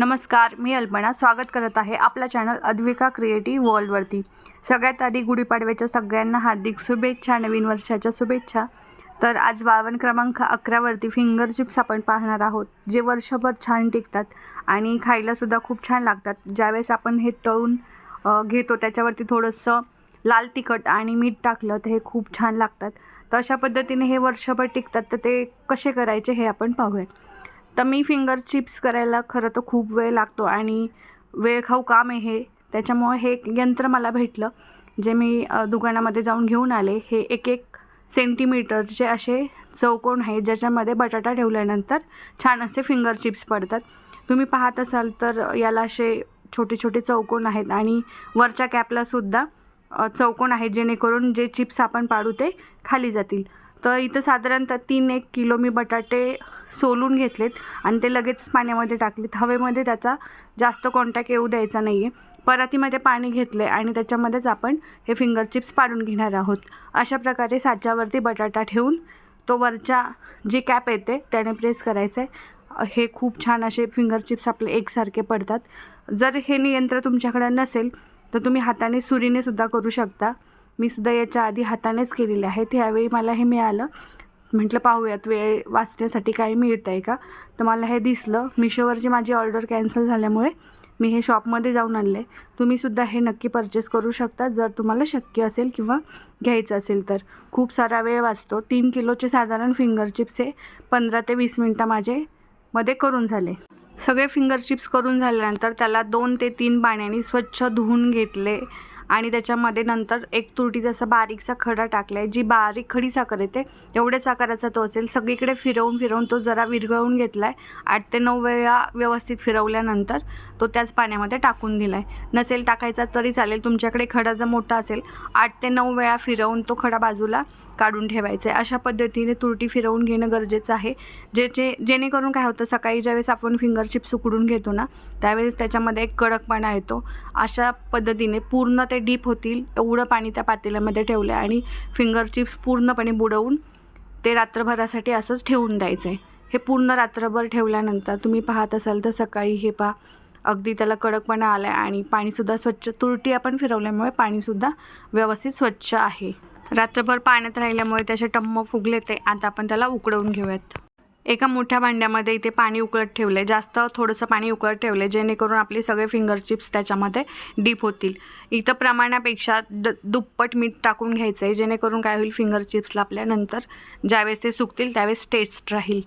नमस्कार मी अल्पना. स्वागत करत आहे आपला चॅनल अद्विका क्रिएटिव्ह वर्ल्डवरती. सगळ्यात आधी गुढीपाडव्याच्या सगळ्यांना हार्दिक शुभेच्छा नवीन वर्षाच्या शुभेच्छा. तर आज बावन क्रमांक अकरावरती फिंगर चिप्स आपण पाहणार आहोत जे वर्षभर छान टिकतात आणि खायलासुद्धा खूप छान लागतात. ज्यावेळेस आपण हे तळून घेतो त्याच्यावरती थोडंसं लाल तिखट आणि मीठ टाकलं तर हे खूप छान लागतात. तर अशा पद्धतीने हे वर्षभर टिकतात तर ते कसे करायचे हे आपण पाहूयात तर मी फिंगर चिप्स करायला खरं तर खूप वेळ लागतो आणि वेळखाऊ काम आहे हे. त्याच्यामुळे हे एक यंत्र मला भेटलं जे मी दुकानामध्ये जाऊन घेऊन आले. हे एक एक सेंटीमीटरचे असे चौकोन आहे ज्याच्यामध्ये बटाटा ठेवल्यानंतर छान असे फिंगर चिप्स पडतात. तुम्ही पाहत असाल तर याला असे छोटे छोटे चौकोन आहेत आणि वरच्या कॅपलासुद्धा चौकोन आहे जेणेकरून जे चिप्स आपण पाडू ते खाली जातील. तर इथं साधारणतः तीन एक किलो मी बटाटे सोलून घेतलेत आणि ते लगेच पाण्यामध्ये टाकलेत. हवेमध्ये त्याचा जास्त कॉन्टॅक्ट येऊ द्यायचा नाही आहे परातीमध्ये पाणी घेतलं आहे आणि त्याच्यामध्येच आपण हे फिंगर चिप्स पाडून घेणार आहोत. अशा प्रकारे साच्यावरती बटाटा ठेवून तो वरच्या जी कॅप येते त्याने प्रेस करायचं आहे हे खूप छान असे फिंगर चिप्स आपले एकसारखे पडतात. जर हे नियंत्र तुमच्याकडे नसेल तर तुम्ही हाताने सुरीने सुद्धा करू शकता. मी सुद्धा याच्या आधी हातानेच केलेले आहेत. ह्यावेळी मला हे मिळालं. म्हटलं पाहूयात वेळ वाचण्यासाठी काही मिळतं आहे का? तर मला हे दिसलं. मिशोवरची माझी ऑर्डर कॅन्सल झाल्यामुळे मी हे शॉपमध्ये जाऊन आणले तुम्हीसुद्धा हे नक्की परचेस करू शकता जर तुम्हाला शक्य असेल किंवा घ्यायचं असेल तर. खूप सारा वेळ वाचतो. तीन किलोचे साधारण फिंगर चिप्स हे पंधरा ते वीस मिनटं माझे मध्ये करून झाले. सगळे फिंगर चिप्स करून झाल्यानंतर त्याला दोन ते तीन पाण्याने स्वच्छ धुवून घेतले. आणि त्याच्यामध्ये नंतर एक तुरटीचा असा बारीकसा खडा टाकला आहे जी बारीक खडी साखर येते एवढ्याच आकाराचा तो असेल. सगळीकडे फिरवून फिरवून तो जरा विरघळून घेतला आहे आठ ते नऊ वेळा व्यवस्थित फिरवल्यानंतर तो त्याच पाण्यामध्ये टाकून दिला आहे नसेल टाकायचा तरी चालेल. तुमच्याकडे खडा जर मोठा असेल आठ ते नऊ वेळा फिरवून तो खडा बाजूला काढून ठेवायचं आहे अशा पद्धतीने तुरटी फिरवून घेणं गरजेचं आहे. जे जे जेणेकरून काय होतं सकाळी ज्यावेळेस आपण फिंगर चिप्स उकडून घेतो ना त्यावेळेस त्याच्यामध्ये एक कडकपणा येतो. अशा पद्धतीने पूर्ण ते डीप होतील. एवढं पाणी त्या पातेल्यामध्ये ठेवलं आहे आणि फिंगर चिप्स पूर्णपणे बुडवून ते रात्रभरासाठी असंच ठेवून द्यायचं आहे हे पूर्ण रात्रभर ठेवल्यानंतर तुम्ही पाहत असाल तर सकाळी हे पहा अगदी त्याला कडकपणा आला आहे आणि पाणीसुद्धा स्वच्छ तुरटी आपण फिरवल्यामुळे पाणीसुद्धा व्यवस्थित स्वच्छ आहे. रात्रभर पाण्यात राहिल्यामुळे त्याचे टम्म फुगले ते. आता आपण त्याला उकडवून घेऊयात. एका मोठ्या भांड्यामध्ये इथे पाणी उकळत ठेवले जास्त थोडंसं पाणी उकळत ठेवले जेणेकरून आपले सगळे फिंगर चिप्स त्याच्यामध्ये डीप होतील. इथं प्रमाणापेक्षा द दुप्पट मीठ टाकून घ्यायचं आहे जेणेकरून काय होईल फिंगर चिप्सला आपल्या नंतर ज्यावेळेस ते सुकतील त्यावेळेस टेस्ट राहील.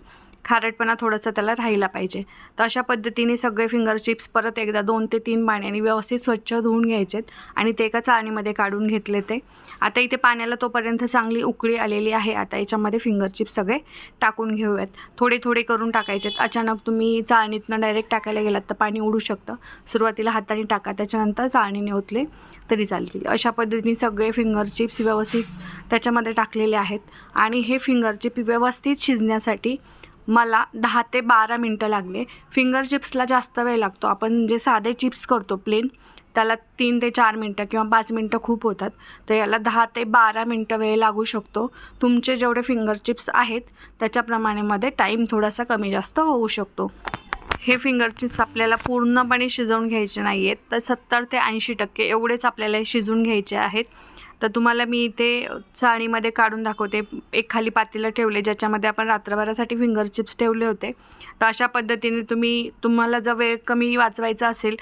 खारटपणा थोडंसं त्याला राहिला पाहिजे. तर अशा पद्धतीने सगळे फिंगर चिप्स परत एकदा दोन ते तीन पाण्याने व्यवस्थित स्वच्छ धुवून घ्यायचेत आणि ते एका चाळणीमध्ये काढून घेतले ते. आता इथे पाण्याला तोपर्यंत चांगली उकळी आलेली आहे. आता याच्यामध्ये फिंगर चिप्स सगळे टाकून घेऊयात. थोडे थोडे करून टाकायचेत. अचानक तुम्ही चाळणीतनं डायरेक्ट टाकायला गेलात तर पाणी उडू शकतं. सुरुवातीला हाताने टाका त्याच्यानंतर चाळणीने ओतले तरी चालतील. अशा पद्धतीने सगळे फिंगर चिप्स व्यवस्थित त्याच्यामध्ये टाकलेले आहेत. आणि हे फिंगर चिप्स व्यवस्थित शिजण्यासाठी मला दहा ते बारा मिनटं लागले. फिंगर चिप्सला जास्त वेळ लागतो. आपण जे साधे चिप्स करतो प्लेन त्याला तीन ते चार मिनटं किंवा पाच मिनटं खूप होतात. तर याला दहा ते बारा मिनटं वेळ लागू शकतो. तुमचे जेवढे फिंगर चिप्स आहेत त्याच्याप्रमाणेमध्ये टाईम थोडासा कमी जास्त होऊ शकतो. हे फिंगर चिप्स आपल्याला पूर्णपणे शिजवून घ्यायचे नाही आहेत तर सत्तर ते ऐंशी टक्के एवढेच आपल्याला शिजून शिजवून घ्यायचे आहेत. तर तुम्हाला मी इथे चाळणीमध्ये काढून दाखवते. एक खाली पातेलं ठेवले ज्याच्यामध्ये आपण रात्रभरासाठी फिंगर चिप्स ठेवले होते. तर अशा पद्धतीने तुम्ही तुम्हाला जर वेळ कमी वाचवायचा असेल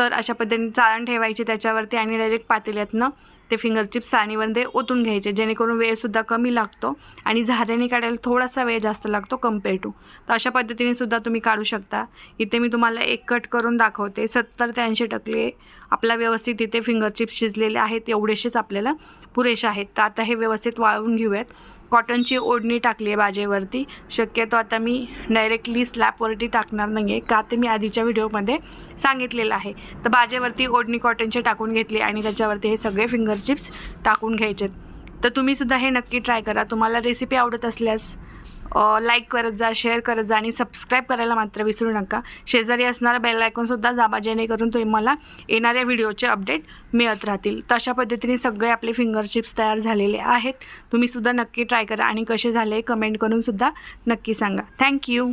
तर अशा पद्धतीने चाळण ठेवायची त्याच्यावरती आणि डायरेक्ट पातेल्यातनं ते फिंगर चिप्स चाळणीमध्ये ओतून घ्यायचे. जेणेकरून वेळसुद्धा कमी लागतो आणि झाऱ्याने काढायला थोडासा वेळ जास्त लागतो कंपेअर टू तर अशा पद्धतीने सुद्धा तुम्ही काढू शकता. इथे मी तुम्हाला एक कट करून दाखवते. सत्तर ते ऐंशी टक्के आपला व्यवस्थित इथे फिंगर चिप्स शिजलेले आहेत. एवढेसेच आपल्याला पुरेसे आहेत. तर आता हे व्यवस्थित वाळवून घेऊयात. कॉटनची ओढणी टाकली आहे बाजेवरती. शक्यतो आता मी डायरेक्टली स्लॅपवरती टाकणार नाही आहे का ते मी आधीच्या व्हिडिओमध्ये सांगितलेलं आहे. तर बाजेवरती ओढणी कॉटनची टाकून घेतली आणि त्याच्यावरती हे सगळे फिंगर चिप्स टाकून घ्यायचे तर तुम्हीसुद्धा हे नक्की ट्राय करा. तुम्हाला रेसिपी आवडत असल्यास लाईक करत जा शेअर करत जा आणि सबस्क्राईब करायला मात्र विसरू नका. शेजारी असणारा बेल आयकॉनसुद्धा दाबा जेणेकरून तुम्ही मला येणाऱ्या व्हिडिओचे अपडेट मिळत राहतील. तर अशा पद्धतीने सगळे आपले फिंगर चिप्स तयार झालेले आहेत. तुम्हीसुद्धा नक्की ट्राय करा आणि कसे झाले कमेंट करूनसुद्धा नक्की सांगा. थँक्यू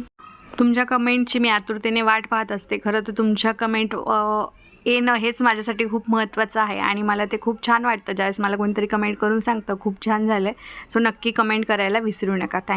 तुमच्या कमेंटची मी आतुरतेने वाट पाहत असते. खरं तर तुमच्या कमेंट येणं हेच माझ्यासाठी खूप महत्त्वाचं आहे आणि मला ते खूप छान वाटतं. ज्यावेळेस मला कोणतरी कमेंट करून सांगतं खूप छान झालं आहे सो नक्की कमेंट करायला विसरू नका. थँक्यू